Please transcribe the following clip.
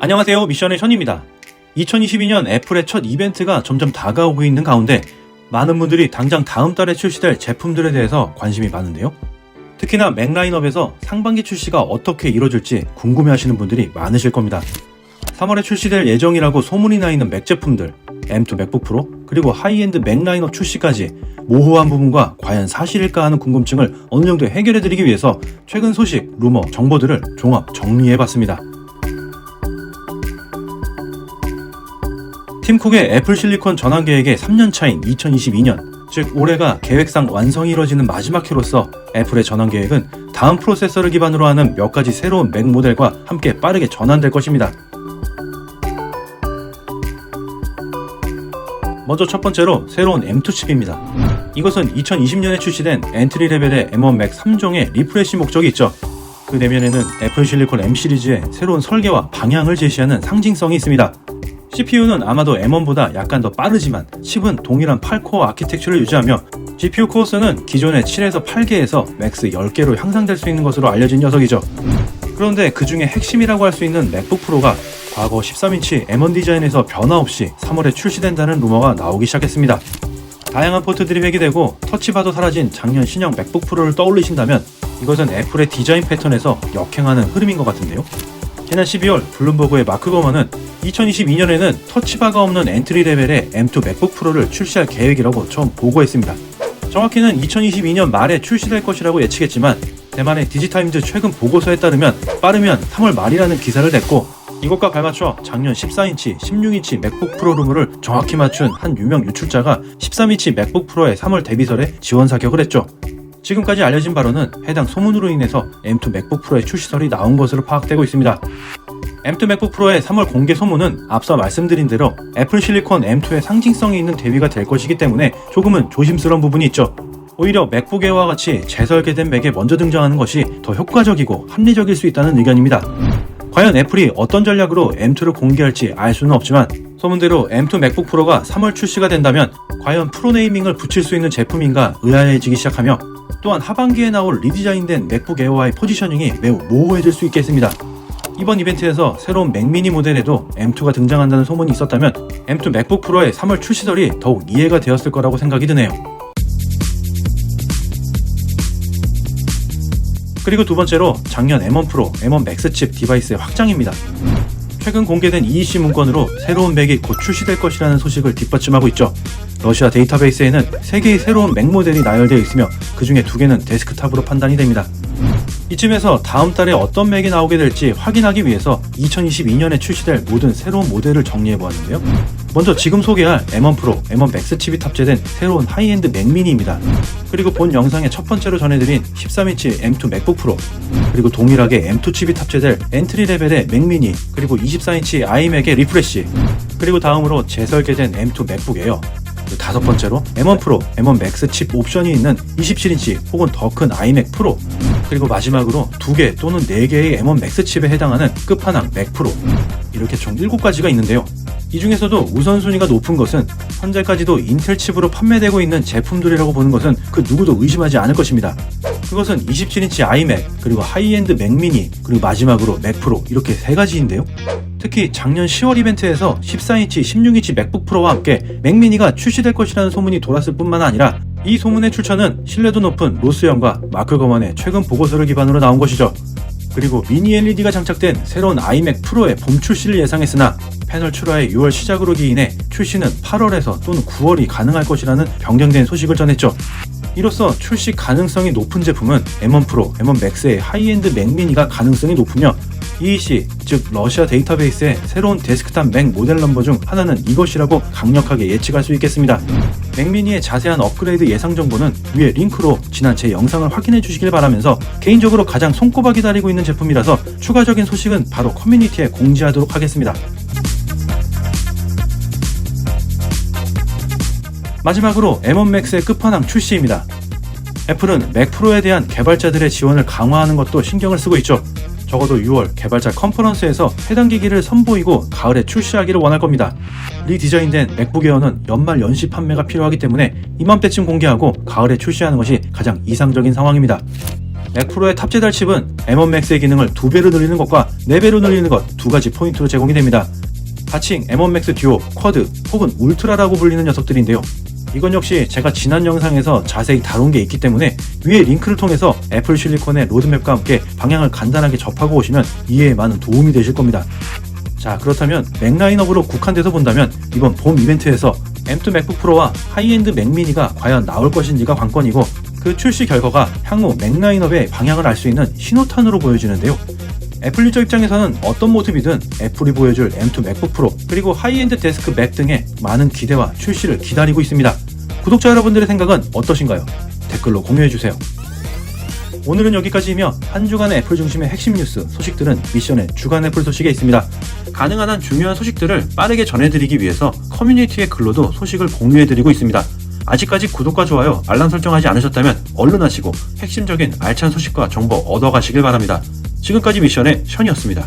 안녕하세요. 미션의 션입니다. 2022년 애플의 첫 이벤트가 점점 다가오고 있는 가운데 많은 분들이 당장 다음 달에 출시될 제품들에 대해서 관심이 많은데요. 특히나 맥 라인업에서 상반기 출시가 어떻게 이루어질지 궁금해하시는 분들이 많으실 겁니다. 3월에 출시될 예정이라고 소문이 나 있는 맥 제품들, M2 맥북 프로, 그리고 하이엔드 맥 라인업 출시까지 모호한 부분과 과연 사실일까 하는 궁금증을 어느 정도 해결해드리기 위해서 최근 소식, 루머, 정보들을 종합 정리해봤습니다. 팀쿡의 애플 실리콘 전환 계획의 3년 차인 2022년, 즉 올해가 계획상 완성이 이뤄지는 마지막 해로서 애플의 전환 계획은 다음 프로세서를 기반으로 하는 몇 가지 새로운 맥 모델과 함께 빠르게 전환될 것입니다. 먼저 첫 번째로 새로운 M2 칩입니다. 이것은 2020년에 출시된 엔트리 레벨의 M1 맥 3종의 리프레시 목적이 있죠. 그 내면에는 애플 실리콘 M 시리즈의 새로운 설계와 방향을 제시하는 상징성이 있습니다. CPU는 아마도 M1보다 약간 더 빠르지만 칩은 동일한 8코어 아키텍처를 유지하며 GPU 코어 수는 기존의 7에서 8개에서 맥스 10개로 향상될 수 있는 것으로 알려진 녀석이죠. 그런데 그 중에 핵심이라고 할 수 있는 맥북 프로가 과거 13인치 M1 디자인에서 변화 없이 3월에 출시된다는 루머가 나오기 시작했습니다. 다양한 포트들이 회귀되고 터치바도 사라진 작년 신형 맥북 프로를 떠올리신다면 이것은 애플의 디자인 패턴에서 역행하는 흐름인 것 같은데요. 지난 12월 블룸버그의 마크 거먼은 2022년에는 터치바가 없는 엔트리 레벨의 M2 맥북 프로를 출시할 계획이라고 처음 보고했습니다. 정확히는 2022년 말에 출시될 것이라고 예측했지만 대만의 디지타임즈 최근 보고서에 따르면 빠르면 3월 말이라는 기사를 냈고 이것과 발맞춰 작년 14인치, 16인치 맥북 프로 루머를 정확히 맞춘 한 유명 유출자가 13인치 맥북 프로의 3월 데뷔설에 지원 사격을 했죠. 지금까지 알려진 바로는 해당 소문으로 인해서 M2 맥북 프로의 출시설이 나온 것으로 파악되고 있습니다. M2 맥북 프로의 3월 공개 소문은 앞서 말씀드린 대로 애플 실리콘 M2의 상징성이 있는 대비가 될 것이기 때문에 조금은 조심스러운 부분이 있죠. 오히려 맥북 에어와 같이 재설계된 맥에 먼저 등장하는 것이 더 효과적이고 합리적일 수 있다는 의견입니다. 과연 애플이 어떤 전략으로 M2를 공개할지 알 수는 없지만 소문대로 M2 맥북 프로가 3월 출시가 된다면 과연 프로 네이밍을 붙일 수 있는 제품인가 의아해지기 시작하며 또한 하반기에 나올 리디자인된 맥북 에어와의 포지셔닝이 매우 모호해질 수 있겠습니다. 이번 이벤트에서 새로운 맥미니 모델에도 M2가 등장한다는 소문이 있었다면 M2 맥북 프로의 3월 출시설이 더욱 이해가 되었을 거라고 생각이 드네요. 그리고 두 번째로 작년 M1 프로, M1 맥스 칩 디바이스의 확장입니다. 최근 공개된 EEC 문건으로 새로운 맥이 곧 출시될 것이라는 소식을 뒷받침하고 있죠. 러시아 데이터베이스에는 3개의 새로운 맥 모델이 나열되어 있으며 그 중에 2개는 데스크탑으로 판단이 됩니다. 이쯤에서 다음 달에 어떤 맥이 나오게 될지 확인하기 위해서 2022년에 출시될 모든 새로운 모델을 정리해 보았는데요. 먼저 지금 소개할 M1 프로, M1 맥스 칩이 탑재된 새로운 하이엔드 맥 미니입니다. 그리고 본 영상의 첫 번째로 전해드린 13인치 M2 맥북 프로, 그리고 동일하게 M2 칩이 탑재될 엔트리 레벨의 맥 미니, 그리고 24인치 아이맥의 리프레시, 그리고 다음으로 재설계된 M2 맥북 그 다섯 번째로 M1 프로, M1 맥스 칩 옵션이 있는 27인치 혹은 더 큰 아이맥 프로 그리고 마지막으로 두 개 또는 네 개의 M1 맥스 칩에 해당하는 끝판왕 맥 프로 이렇게 총 7가지가 있는데요. 이 중에서도 우선순위가 높은 것은 현재까지도 인텔 칩으로 판매되고 있는 제품들이라고 보는 것은 그 누구도 의심하지 않을 것입니다. 그것은 27인치 아이맥, 그리고 하이엔드 맥 미니, 그리고 마지막으로 맥 프로 이렇게 세 가지인데요. 특히 작년 10월 이벤트에서 14인치, 16인치 맥북 프로와 함께 맥 미니가 출시될 것이라는 소문이 돌았을 뿐만 아니라 이 소문의 출처는 신뢰도 높은 로스영과 마크 거먼의 최근 보고서를 기반으로 나온 것이죠. 그리고 미니 LED가 장착된 새로운 아이맥 프로의 봄 출시를 예상했으나 패널 출하의 6월 시작으로 기인해 출시는 8월에서 또는 9월이 가능할 것이라는 변경된 소식을 전했죠. 이로써 출시 가능성이 높은 제품은 M1 프로, M1 맥스의 하이엔드 맥 미니가 가능성이 높으며 EEC, 즉 러시아 데이터베이스의 새로운 데스크탑 맥 모델 넘버 중 하나는 이것이라고 강력하게 예측할 수 있겠습니다. 맥미니의 자세한 업그레이드 예상 정보는 위에 링크로 지난 제 영상을 확인해 주시길 바라면서 개인적으로 가장 손꼽아 기다리고 있는 제품이라서 추가적인 소식은 바로 커뮤니티에 공지하도록 하겠습니다. 마지막으로 M1 맥스의 끝판왕 출시입니다. 애플은 맥 프로에 대한 개발자들의 지원을 강화하는 것도 신경을 쓰고 있죠. 적어도 6월 개발자 컨퍼런스에서 해당 기기를 선보이고 가을에 출시하기를 원할 겁니다. 리디자인된 맥북 에어는 연말 연시 판매가 필요하기 때문에 이맘때쯤 공개하고 가을에 출시하는 것이 가장 이상적인 상황입니다. 맥 프로의 탑재달 칩은 M1 Max의 기능을 2배로 늘리는 것과 4배로 늘리는 것 두 가지 포인트로 제공이 됩니다. 하칭 M1 Max 듀오, 쿼드 혹은 울트라라고 불리는 녀석들인데요. 이건 역시 제가 지난 영상에서 자세히 다룬 게 있기 때문에 위에 링크를 통해서 애플 실리콘의 로드맵과 함께 방향을 간단하게 접하고 오시면 이해에 많은 도움이 되실 겁니다. 자 그렇다면 맥 라인업으로 국한돼서 본다면 이번 봄 이벤트에서 M2 맥북 프로와 하이엔드 맥 미니가 과연 나올 것인지가 관건이고 그 출시 결과가 향후 맥 라인업의 방향을 알 수 있는 신호탄으로 보여지는데요. 애플 유저 입장에서는 어떤 모습이든 애플이 보여줄 M2 맥북 프로 그리고 하이엔드 데스크 맥 등의 많은 기대와 출시를 기다리고 있습니다. 구독자 여러분들의 생각은 어떠신가요? 댓글로 공유해주세요. 오늘은 여기까지이며 한 주간의 애플 중심의 핵심 뉴스 소식들은 미션의 주간 애플 소식에 있습니다. 가능한 한 중요한 소식들을 빠르게 전해드리기 위해서 커뮤니티의 글로도 소식을 공유해드리고 있습니다. 아직까지 구독과 좋아요, 알람 설정하지 않으셨다면 얼른 하시고 핵심적인 알찬 소식과 정보 얻어가시길 바랍니다. 지금까지 미션의 션이었습니다.